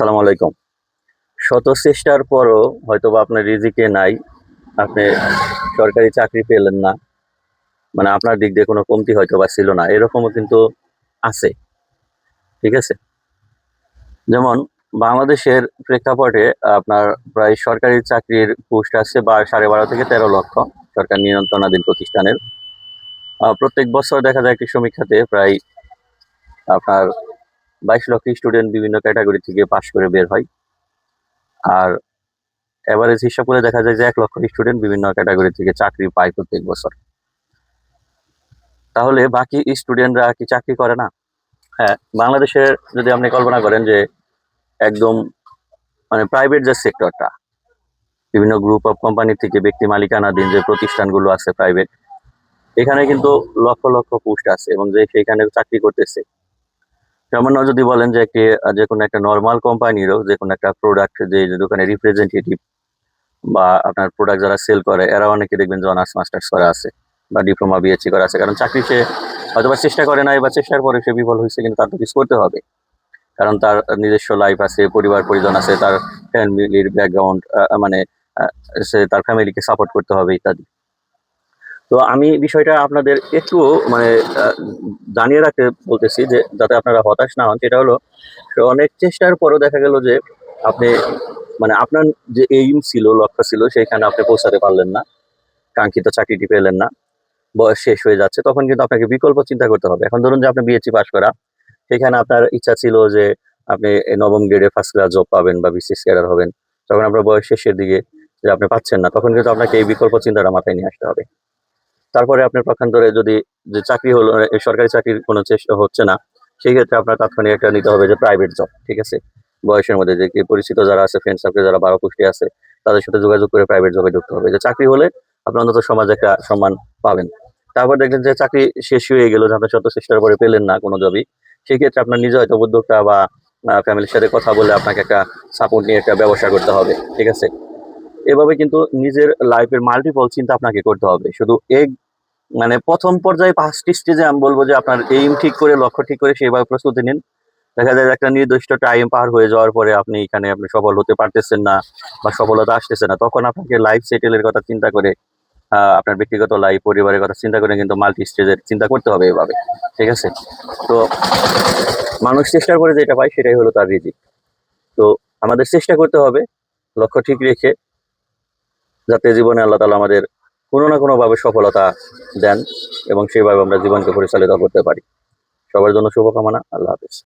আসসালামু আলাইকুম। শত চেষ্টার পরও হয়তো বা আপনার রিজিকে নাই, আপনি সরকারি চাকরি পেলেন না মানে আপনার দিক দিয়ে কোনো কমতি হয়তো বা ছিল না, এরকমও কিন্তু আছে, ঠিক আছে? যেমন বাংলাদেশের প্রেক্ষাপটে আপনার প্রায় সরকারি চাকরির পোস্ট আছে বা সাড়ে বারো থেকে তেরো লক্ষ সরকার নিয়ন্ত্রণাধীন প্রতিষ্ঠানের। প্রত্যেক বছর দেখা যায় একটি সমীক্ষাতে প্রায় আপনার বাইশ লক্ষ স্টুডেন্ট বিভিন্ন ক্যাটাগরি থেকে পাশ করে বের হয়। আর এভারেজ হিসাব করে দেখা যায় যে এক লক্ষ স্টুডেন্ট বিভিন্ন ক্যাটাগরি থেকে চাকরি পায় প্রত্যেক বছর। তাহলে বাকি স্টুডেন্টরা কি চাকরি করে না? হ্যাঁ বাংলাদেশের যদি আপনি কল্পনা করেন যে একদম মানে প্রাইভেট যে সেক্টরটা বিভিন্ন গ্রুপ অফ কোম্পানি থেকে ব্যক্তি মালিকানাধীন যে প্রতিষ্ঠানগুলো আছে প্রাইভেট এখানে কিন্তু লক্ষ লক্ষ পোস্ট আছে এবং যে সেখানে চাকরি করতেছে সামান্য যদি বলেন যে একটি যে কোনো একটা নর্মাল কোম্পানিরও যে কোনো একটা প্রোডাক্ট যে দোকানে রিপ্রেজেন্টেটিভ বা আপনার প্রোডাক্ট যারা সেল করে, এরা অনেকে দেখবেন যে অনার্স মাস্টার্স করা আছে বা ডিপ্লোমা বিএসসি করা আছে। কারণ চাকরি সে হয়তো বা চেষ্টা করে নাই বা চেষ্টার পরে সে বিফল হয়েছে, কিন্তু তার তো কিছু করতে হবে। কারণ তার নিজস্ব লাইফ আছে, পরিবার, পরিজন আছে, তার ফ্যামিলির ব্যাকগ্রাউন্ড মানে সে তার ফ্যামিলিকে সাপোর্ট করতে হবে ইত্যাদি। তো আমি বিষয়টা আপনাদের একটু মানে জানিয়ে রাখতে বলতেছি যে, যাতে আপনারা হতাশ না হন, সেটা হলো, অনেক চেষ্টার পরও দেখা গেল যে, আপনি মানে আপনার যে এইম ছিল, লক্ষ্য ছিল সেইখানে আপনি পৌঁছাতে পারলেন না। কাঙ্ক্ষিত চাকরিটি পেলেন না। বয়স শেষ হয়ে যাচ্ছে, তখন কিন্তু আপনাকে বিকল্প চিন্তা করতে হবে। এখন ধরুন যে, আপনি বিএসসি পাস করা, সেখানে আপনার ইচ্ছা ছিল যে, আপনি নবম গ্রেডে ফার্স্ট ক্লাস জব পাবেন বা বিসিএস ক্যাডার হবেন। তখন আপনার বয়স শেষের দিকে যে, আপনি পাচ্ছেন না, তখন কিন্তু আপনাকে এই বিকল্প চিন্তাটা মাথায় নিয়ে আসতে হবে। তারপরে আপনার পক্ষান্তরে যদি যে চাকরি হলো সরকারি চাকরির কোনো চেষ্টা হচ্ছে না, সেই ক্ষেত্রে আপনার তাৎক্ষণিক একটা নিতে হবে যে প্রাইভেট জব ঠিক আছে? বয়সের মধ্যে যে পরিচিত যারা আছে ফ্রেন্ড সার্কেল যারা বারো পুষ্টি আছে, তাদের সাথে যোগাযোগ করে প্রাইভেট জবে ঢুকতে হবে। যে চাকরি হলে আপনার অন্তত সমাজে একটা সম্মান পাবেন। তারপর দেখলেন যে চাকরি শেষ হয়ে গেল, যে আপনি শত চেষ্টার পরে পেলেন না কোনো জবই সেই ক্ষেত্রে আপনার নিজে হয়তো উদ্যোক্তা বা ফ্যামিলির সাথে কথা বলে আপনাকে একটা সাপোর্ট নিয়ে একটা ব্যবসা করতে হবে, ঠিক আছে? এভাবে কিন্তু নিজের লাইফের মাল্টিপল চিন্তা আপনাকে করতে হবে। শুধু এক মানে প্রথম পর্যায়ে পাঁচটি স্টেজে আমি বলব যে আপনার এইম ঠিক করে, লক্ষ্য ঠিক করে সেইভাবে প্রস্তুতি নিন। দেখা যায় একটা নির্দিষ্ট টাইম পার হয়ে যাওয়ার পরে আপনি এখানে আপনি সফল হতে পারতেছেন না বা সফলতা আসতেছে না, তখন আপনাকে লাইফ সেটেলের কথা চিন্তা করে আপনার ব্যক্তিগত লাইফ পরিবারের কথা চিন্তা করে কিন্তু মাল্টি স্টেজের চিন্তা করতে হবে এভাবে, ঠিক আছে? তো মানুষ চেষ্টা করে যেটা পায় সেটাই হলো তার রিজিক। তো আমাদের চেষ্টা করতে হবে, লক্ষ্য ঠিক রেখে যাতে জীবনে আল্লাহ তালা আমাদের কোনো না কোনোভাবে সফলতা দেন এবং সেইভাবে আমরা জীবনকে পরিচালিত করতে পারি। সবার জন্য শুভকামনা, আল্লাহ হাফিজ।